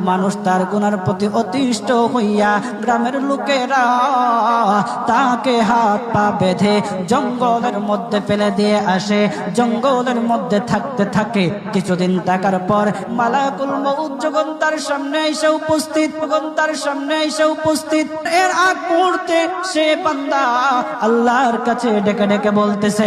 মানুষ তার গুণার প্রতি অতিষ্ঠ হইয়া গ্রামের লোকেরা তাকে হাত পা বেঁধে জঙ্গলের মধ্যে ফেলে দিয়ে আসে। জঙ্গলের মধ্যে থাকতে থাকে। কিছুদিন থাকার পর মালাকুল মউত যখন সামনে এসে উপস্থিত তার সামনে এসে উপস্থিত। এর আগ মুহূর্তে সে বান্দা আল্লাহর কাছে ডেকে ডেকে বলতেছে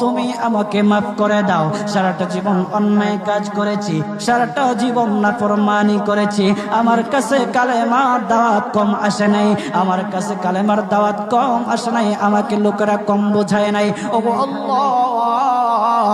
তুমি আমাকে মাফ করে দাও। সারাটা জীবন অন্যায় কাজ করেছি, সারাটা জীবন না প্রমাণই করেছি। আমার কাছে কালেমার দাওয়াত কম আসে নাই, আমার কাছে কালেমার দাওয়াত কম আসে নাই, আমাকে লোকেরা কম বোঝায় নাই। ও আল্লাহ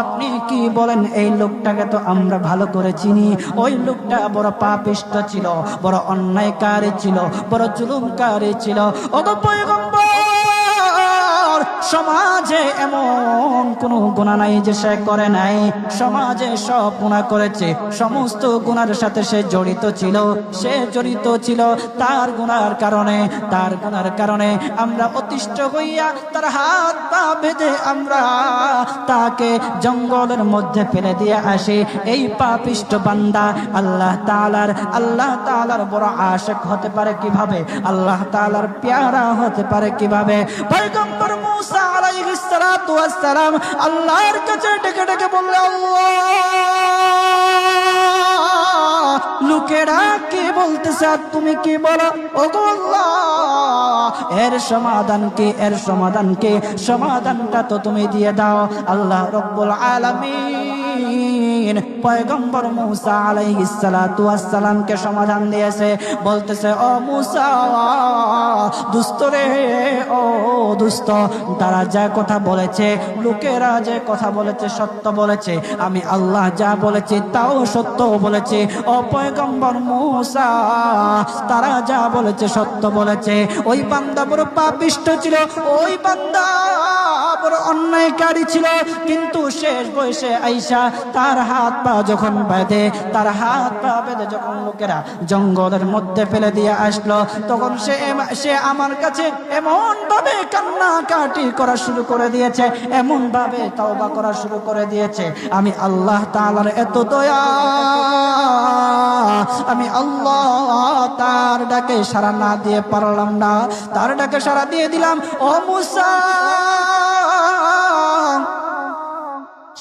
আপনি কি বলেন, এই লোকটাকে তো আমরা ভালো করে চিনি। ওই লোকটা বড় পাপিষ্ট ছিল, বড় অন্যায়কারী ছিল, বড় জুলুমকারী ছিল। ওগো পয়গম্বর, সমাজে এমন কোন গুণা নাই যে সে করে নাই। সমাজে সব গুণা করেছে, সমস্ত গুণার সাথে সে জড়িত ছিল, সে জড়িত ছিল। তার গুণার কারণে, তার গুণার কারণে আমরা অতিষ্ঠ হইয়া তার হাত পা বেঁধে আমরা তাকে জঙ্গলের মধ্যে ফেলে দিয়ে আসি। এই পাপিষ্ট বান্দা আল্লাহ তালার আল্লাহ তালার বড় আশেক হতে পারে কীভাবে? আল্লাহ তালার পেয়ারা হতে পারে কীভাবে? পয়গম্বর মুসা আলাইহিস সালাতু ওয়াস সালাম আল্লাহর কাছে ডেকে ডেকে বললে, আল্লাহ, লোকেরা কি বলতেছে তুমি কি বলো? ও গো আল্লাহ এর সমাধান কে এর সমাধান কি সমাধানটা তো তুমি দিয়ে দাও। আল্লাহ রব্বুল আলামিন পয়গম্বর মুসা আলাইহিস সালাতু ওয়াস সমাধান দিয়েছে। বলতেছে, ও মুসা, দুস্থ রে, ও দুস্থ, তারা যা কথা বলেছে, লোকেরা যে কথা বলেছে, সত্য বলেছে, আমি আল্লাহ যা বলেছি, তাও সত্য বলেছে। ও পয়গম্বর মুসা, তারা যা বলেছে, সত্য বলেছে। ওই বান্দা বড় পাপিষ্ট ছিল, ওই বান্দা বড় অন্যায়কারী ছিল, কিন্তু শেষ বয়সে আইসা তার হাত পা যখন বেঁধে, তার হাত পা বেঁধে যখন লোকেরা জঙ্গলের মধ্যে ফেলে দিয়ে আসলো, তখন সে সে আমার কাছে এমন ভাবে কান্নাকাটি করা শুরু করে দিয়েছে এমন ভাবে তওবা করা শুরু করে দিয়েছে, আমি আল্লাহ তাআলার এত দয়া, আমি আল্লাহ তার ডাকে সারা না দিয়ে পারলাম না, তার ডাকে সারা দিয়ে দিলাম, ও মুসা!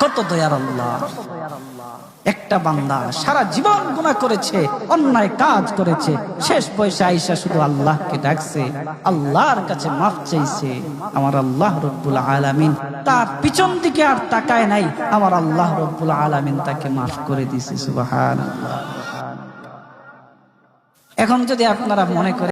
কত দয়ার আল্লাহ। একটা বান্দা সারা জীবন গুনাহ করেছে, অন্যায় কাজ করেছে। শেষ আইসা শুধু আল্লাহকে ডাকছে, আল্লাহর কাছে মাফ চাইছে। আমার আল্লাহ রব্বুল আলামিন তার পিছন দিকে আর তাকায় নাই। আমার আল্লাহ রব্বুল আলামিন তাকে মাফ করে দিছে এখন যদি আপনারা মনে করেন